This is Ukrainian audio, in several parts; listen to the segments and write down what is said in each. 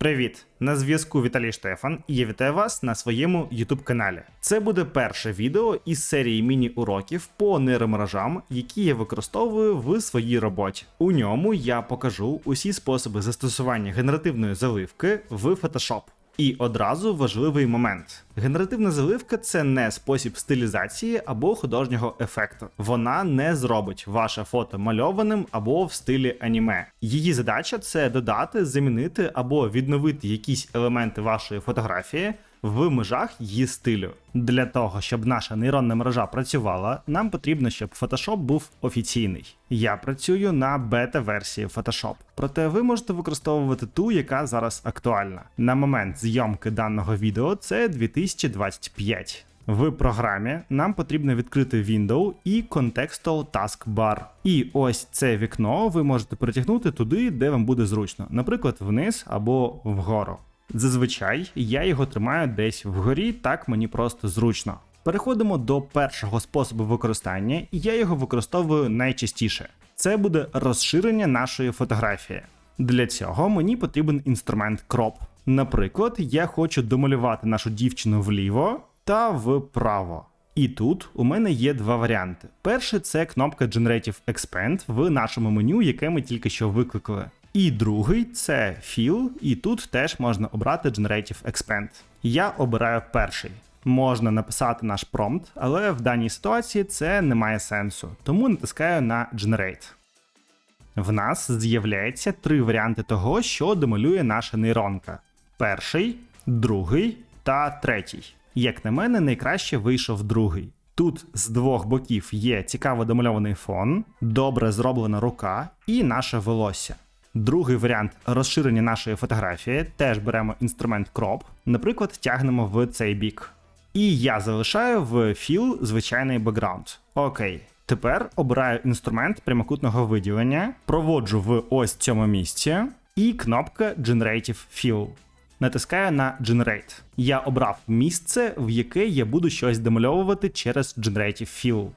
Привіт! На зв'язку Віталій Штефан і я вітаю вас на своєму YouTube каналі. Це буде перше відео із серії міні-уроків по нейромережам, які я використовую в своїй роботі. У ньому я покажу усі способи застосування генеративної заливки в Photoshop. І одразу важливий момент: генеративна заливка це не спосіб стилізації або художнього ефекту. Вона не зробить ваше фото мальованим або в стилі аніме. Її задача це додати, замінити або відновити якісь елементи вашої фотографії в межах її стилю. Для того, щоб наша нейронна мережа працювала, нам потрібно, щоб Photoshop був офіційний. Я працюю на бета-версії Photoshop, проте ви можете використовувати ту, яка зараз актуальна. На момент зйомки даного відео це 2025. В програмі нам потрібно відкрити Window і Contextual Taskbar. І ось це вікно ви можете перетягнути туди, де вам буде зручно, наприклад, вниз або вгору. Зазвичай я його тримаю десь вгорі, так мені просто зручно. Переходимо до першого способу використання, і я його використовую найчастіше. Це буде розширення нашої фотографії. Для цього мені потрібен інструмент Crop. Наприклад, я хочу домалювати нашу дівчину вліво та вправо. І тут у мене є два варіанти. Перший це кнопка Generative Expand в нашому меню, яке ми тільки що викликали. І другий це Fill, і тут теж можна обрати Generative Expand. Я обираю перший. Можна написати наш промпт, але в даній ситуації це не має сенсу, тому натискаю на Generate. В нас з'являється три варіанти того, що демалює наша нейронка: перший, другий та третій. Як на мене, найкраще вийшов другий. Тут з двох боків є цікаво домальований фон, добре зроблена рука і наше волосся. Другий варіант розширення нашої фотографії теж беремо інструмент Crop, наприклад, тягнемо в цей бік. І я залишаю в Fill звичайний бекграунд. Окей. Тепер обираю інструмент прямокутного виділення, проводжу в ось цьому місці і кнопка Generative Fill. Натискаю на Generate. Я обрав місце, в яке я буду щось домальовувати через Generative Fill.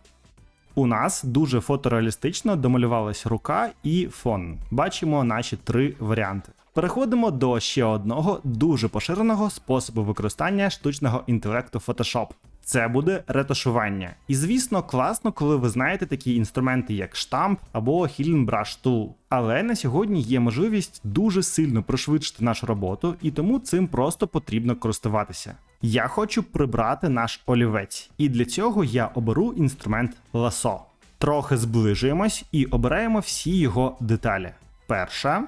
У нас дуже фотореалістично домалювалась рука і фон. Бачимо наші три варіанти. Переходимо до ще одного дуже поширеного способу використання штучного інтелекту Photoshop. Це буде ретушування. І звісно, класно, коли ви знаєте такі інструменти, як штамп або Healing Brush Tool. Але на сьогодні є можливість дуже сильно пришвидшити нашу роботу, і тому цим просто потрібно користуватися. Я хочу прибрати наш олівець, і для цього я оберу інструмент ласо. Трохи зближуємось і обираємо всі його деталі. Перша.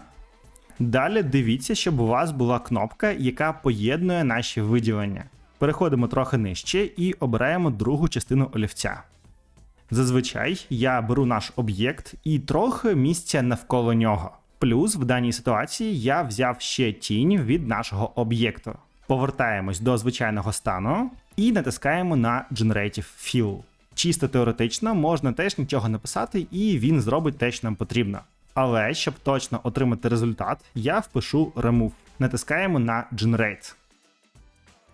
Далі дивіться, щоб у вас була кнопка, яка поєднує наші виділення. Переходимо трохи нижче і обираємо другу частину олівця. Зазвичай я беру наш об'єкт і трохи місця навколо нього. Плюс в даній ситуації я взяв ще тінь від нашого об'єкту. Повертаємось до звичайного стану і натискаємо на Generative Fill. Чисто теоретично можна теж нічого написати, і він зробить те, що нам потрібно. Але щоб точно отримати результат, я впишу Remove. Натискаємо на Generate.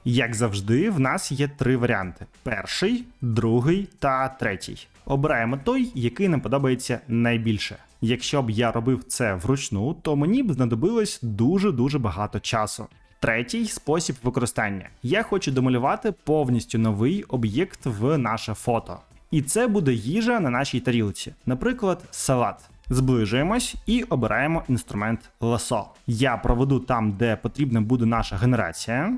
Як завжди, в нас є три варіанти: перший, другий та третій. Обираємо той, який нам подобається найбільше. Якщо б я робив це вручну, то мені б знадобилось дуже-дуже багато часу. Третій спосіб використання. Я хочу домалювати повністю новий об'єкт в наше фото. І це буде їжа на нашій тарілці, наприклад, салат. Зближуємось і обираємо інструмент ласо. Я проведу там, де потрібна буде наша генерація.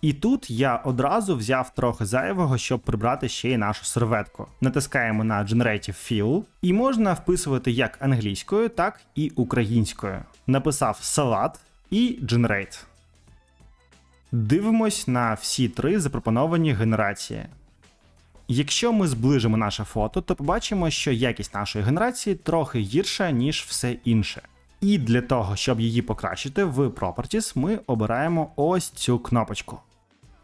І тут я одразу взяв трохи зайвого, щоб прибрати ще й нашу серветку. Натискаємо на Generative Fill і можна вписувати як англійською, так і українською. Написав салат і Generate. Дивимось на всі три запропоновані генерації. Якщо ми зближимо наше фото, то побачимо, що якість нашої генерації трохи гірша, ніж все інше. І для того, щоб її покращити в Properties, ми обираємо ось цю кнопочку.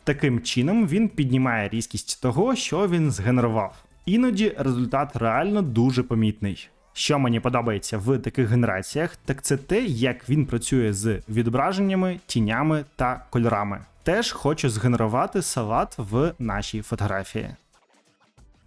Таким чином він піднімає різкість того, що він згенерував. Іноді результат реально дуже помітний. Що мені подобається в таких генераціях, так це те, як він працює з відображеннями, тінями та кольорами. Теж хочу згенерувати салат в нашій фотографії.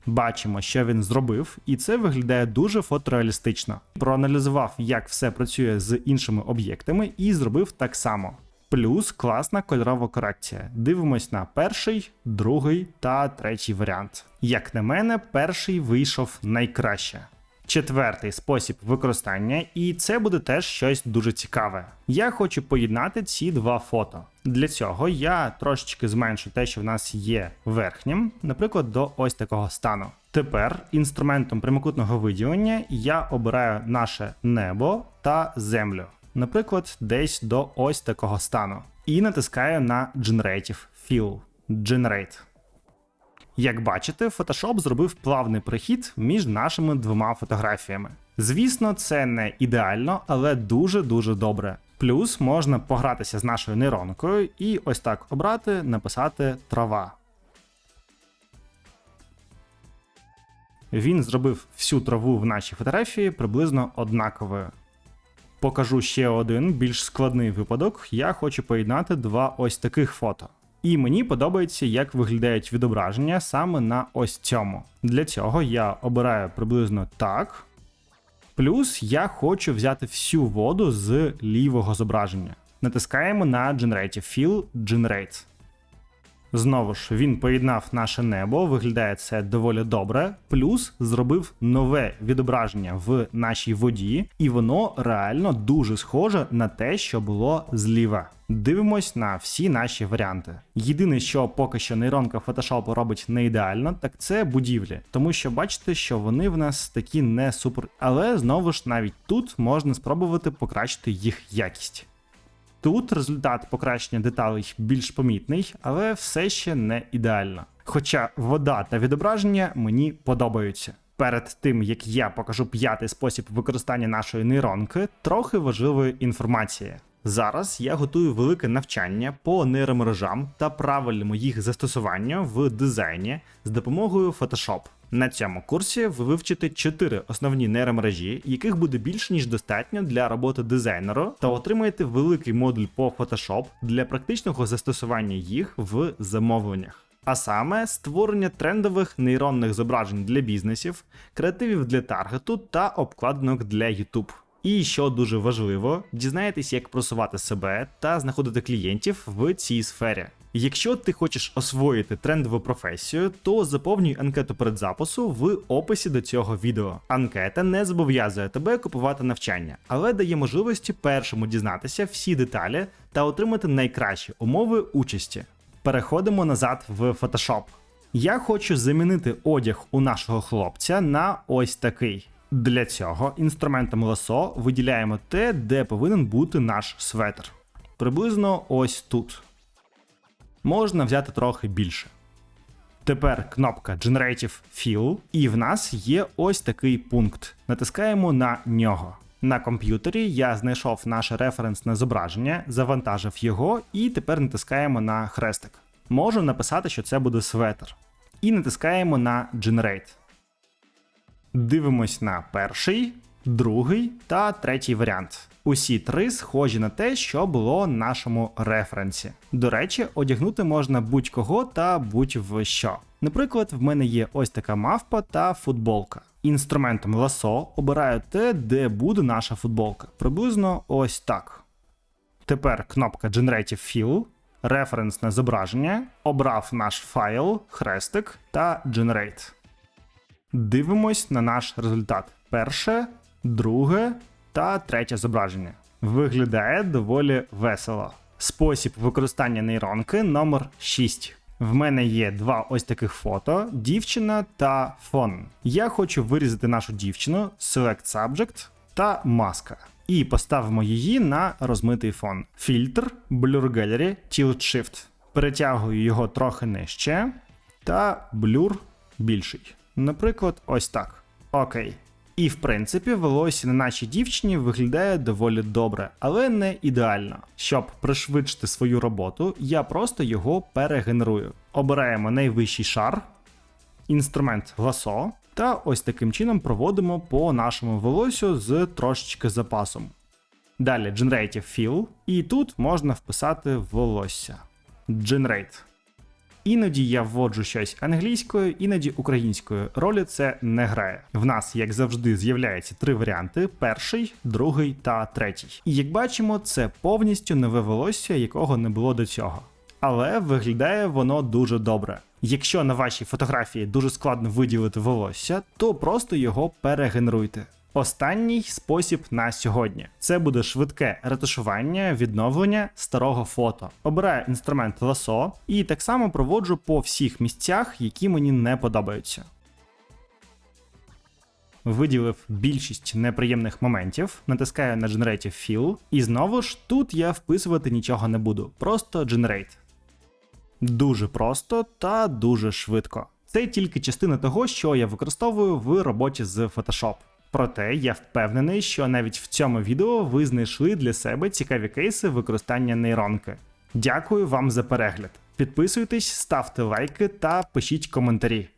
Бачимо, що він зробив, і це виглядає дуже фотореалістично. Проаналізував, як все працює з іншими об'єктами, і зробив так само. Плюс класна кольорова корекція. Дивимось на перший, другий та третій варіант. Як на мене, перший вийшов найкраще. Четвертий спосіб використання, і це буде теж щось дуже цікаве. Я хочу поєднати ці два фото. Для цього я трошечки зменшу те, що в нас є верхнім, наприклад, до ось такого стану. Тепер інструментом прямокутного виділення я обираю наше небо та землю, наприклад, десь до ось такого стану. І натискаю на Generative Fill. Generate. Як бачите, Photoshop зробив плавний прихід між нашими двома фотографіями. Звісно, це не ідеально, але дуже-дуже добре. Плюс можна погратися з нашою нейронкою і ось так обрати, написати трава. Він зробив всю траву в нашій фотографії приблизно однаковою. Покажу ще один більш складний випадок. Я хочу поєднати два ось таких фото. І мені подобається, як виглядають відображення саме на ось цьому. Для цього я обираю приблизно так. Плюс я хочу взяти всю воду з лівого зображення. Натискаємо на Generative Fill Generate. Знову ж він поєднав наше небо, виглядає це доволі добре. Плюс зробив нове відображення в нашій воді, і воно реально дуже схоже на те, що було зліва. Дивимось на всі наші варіанти. Єдине, що поки що нейронка Photoshop робить не ідеально, так це будівлі, тому що бачите, що вони в нас такі не супер. Але знову ж навіть тут можна спробувати покращити їх якість. Тут результат покращення деталей більш помітний, але все ще не ідеально. Хоча вода та відображення мені подобаються. Перед тим як я покажу п'ятий спосіб використання нашої нейронки, трохи важливої інформації. Зараз я готую велике навчання по нейромережам та правильному їх застосуванню в дизайні з допомогою Photoshop. На цьому курсі ви вивчите 4 основні нейромережі, яких буде більше ніж достатньо для роботи дизайнеру, та отримаєте великий модуль по Photoshop для практичного застосування їх в замовленнях. А саме створення трендових нейронних зображень для бізнесів, креативів для таргету та обкладинок для YouTube. І що дуже важливо, дізнаєтесь, як просувати себе та знаходити клієнтів в цій сфері. Якщо ти хочеш освоїти трендову професію, то заповнюй анкету передзапису в описі до цього відео. Анкета не зобов'язує тебе купувати навчання, але дає можливості першому дізнатися всі деталі та отримати найкращі умови участі. Переходимо назад в Photoshop. Я хочу замінити одяг у нашого хлопця на ось такий. Для цього інструментом ласо виділяємо те, де повинен бути наш светр. Приблизно ось тут. Можна взяти трохи більше. Тепер кнопка Generative Fill, і в нас є ось такий пункт. Натискаємо на нього. На комп'ютері я знайшов наше референсне зображення, завантажив його, і тепер натискаємо на хрестик. Можу написати, що це буде светр. І натискаємо на Generate. Дивимось на перший, другий та третій варіант. Усі три схожі на те, що було в нашому референсі. До речі, одягнути можна будь-кого та будь-в що. Наприклад, в мене є ось така мавпа та футболка. Інструментом ласо обираю те, де буде наша футболка. Приблизно ось так. Тепер кнопка Generative Fill, референсне зображення, обрав наш файл, хрестик та Generate. Дивимось на наш результат. Перше, друге та третє зображення. Виглядає доволі весело. Спосіб використання нейронки номер 6. В мене є два ось таких фото: дівчина та фон. Я хочу вирізати нашу дівчину, Select Subject та маска. І поставимо її на розмитий фон. Фільтр, Blur Gallery, Tilt Shift. Перетягую його трохи нижче. Та блюр більший. Наприклад, ось так. Окей. І в принципі, волосся на нашій дівчині виглядає доволі добре, але не ідеально. Щоб пришвидшити свою роботу, я просто його перегенерую. Обираємо найвищий шар, інструмент ласо, та ось таким чином проводимо по нашому волосю з трошечки запасом. Далі Generative Fill, і тут можна вписати волосся. Generate. Іноді я вводжу щось англійською, іноді українською. Ролі це не грає. В нас, як завжди, з'являється три варіанти: перший, другий та третій. І як бачимо, це повністю нове волосся, якого не було до цього. Але виглядає воно дуже добре. Якщо на вашій фотографії дуже складно виділити волосся, то просто його перегенеруйте. Останній спосіб на сьогодні це буде швидке ретушування, відновлення старого фото. Обираю інструмент ласо і так само проводжу по всіх місцях, які мені не подобаються. Виділив більшість неприємних моментів, натискаю на Generative Fill, і знову ж тут я вписувати нічого не буду, просто Generate. Дуже просто та дуже швидко. Це тільки частина того, що я використовую в роботі з Photoshop. Проте я впевнений, що навіть в цьому відео ви знайшли для себе цікаві кейси використання нейронки. Дякую вам за перегляд. Підписуйтесь, ставте лайки та пишіть коментарі.